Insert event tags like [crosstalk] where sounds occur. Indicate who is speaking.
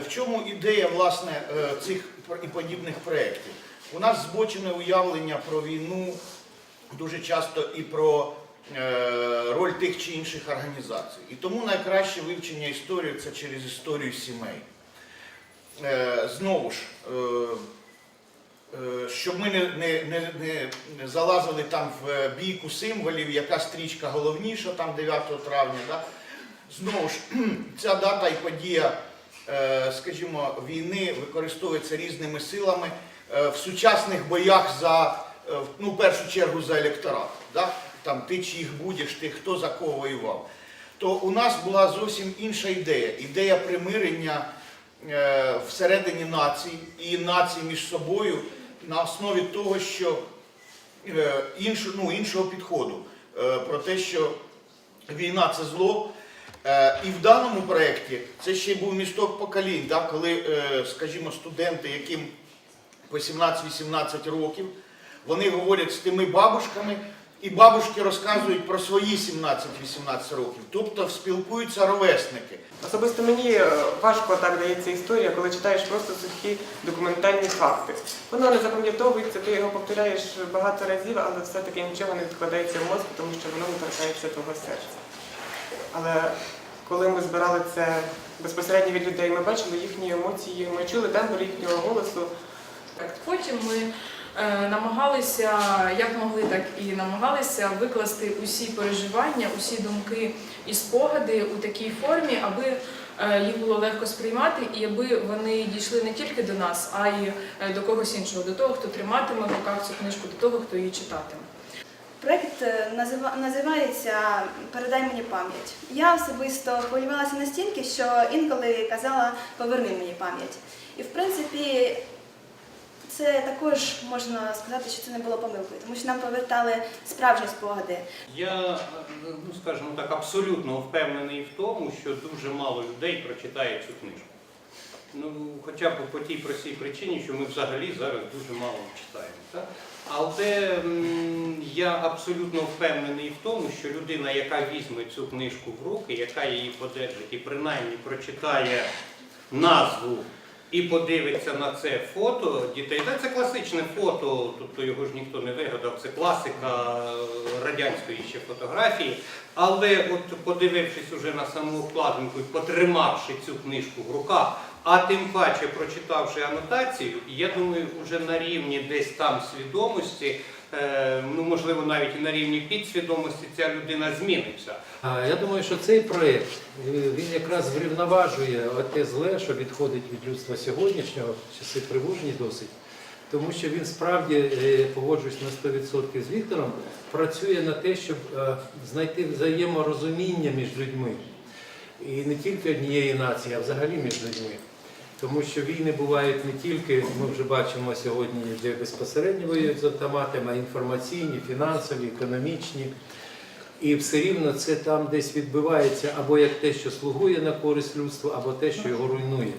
Speaker 1: В чому ідея власне е, цих і подібних проєктів? У нас збочене уявлення про війну дуже часто і про е, роль тих чи інших організацій. І тому найкраще вивчення історії це через історію сімей. Е, Знову ж, щоб ми не, не, не, не залазили там в бійку символів, яка стрічка головніша, там 9 травня. Да? Знову ж, [clears throat] ця дата і подія, е, скажімо, війни використовується різними силами е, в сучасних боях за, е, ну, в першу чергу за електорат. Да? Там ти чи їх будеш, ти хто за кого воював. То у нас була зовсім інша ідея. Ідея примирення е, всередині націй і націй між собою на основі того, що е, іншу, ну, іншого підходу е, про те, що війна це зло. Е, І в даному проєкті це ще й був місток поколінь, да, коли, скажімо, студенти, яким по 17-18 років, вони говорять з тими бабушками, і бабушки розказують про свої 17-18 років, тобто спілкуються ровесники.
Speaker 2: Особисто мені е, важко так дається історія, коли читаєш просто сухі документальні факти. Воно не запам'ятовується, ти його повторяєш багато разів, але все-таки нічого не відкладається в мозку, тому що воно не торкається твого серця. Але коли ми збирали це безпосередньо від людей, ми бачили їхні емоції, ми чули тембр їхнього голосу.
Speaker 3: Так, Потім ми намагалися, як могли, так і намагалися викласти усі переживання, усі думки і спогади у такій формі, аби е, їх було легко сприймати і аби вони дійшли не тільки до нас, а й е, до когось іншого, до того, хто триматиме в руках цю книжку, до того, хто її читатиме.
Speaker 4: Е, назива- називається Передай мені пам'ять. Я особисто хвилювалася настільки, що інколи казала Поверни мені пам'ять. І в принципі, це також можна сказати, що це не було помилкою, тому що нам повертали справжні спогади.
Speaker 5: Я, ну скажімо так, абсолютно впевнений в тому, що дуже мало людей прочитає цю книжку. Ну, хоча б по тій простій причині, що ми взагалі зараз дуже мало читаємо. Так? Але я абсолютно впевнений в тому, що людина, яка візьме цю книжку в руки, яка її подержить і принаймні прочитає назву і подивиться на це фото дітей. Та це класичне фото, тобто його ж ніхто не вигадав, це класика радянської ще фотографії. Але от подивившись уже на саму обкладинку і потримавши цю книжку в руках, а тим паче прочитавши анотацію, я думаю, вже на рівні десь там свідомості, е, ну можливо навіть і на рівні підсвідомості, ця людина зміниться.
Speaker 6: Я думаю, що цей проєкт е, він якраз врівноважує те зле, що відходить від людства сьогоднішнього, часи тривожні досить, тому що він справді, е, погоджуюсь на 100% з Віктором, працює на те, щоб знайти взаєморозуміння між людьми. І не тільки однієї нації, а взагалі між людьми. Тому що війни бувають не тільки, ми вже бачимо сьогодні, де безпосередньо воюють з автоматами, а інформаційні, фінансові, економічні. І все рівно це там десь відбивається або як те, що слугує на користь людству, або те, що його руйнує.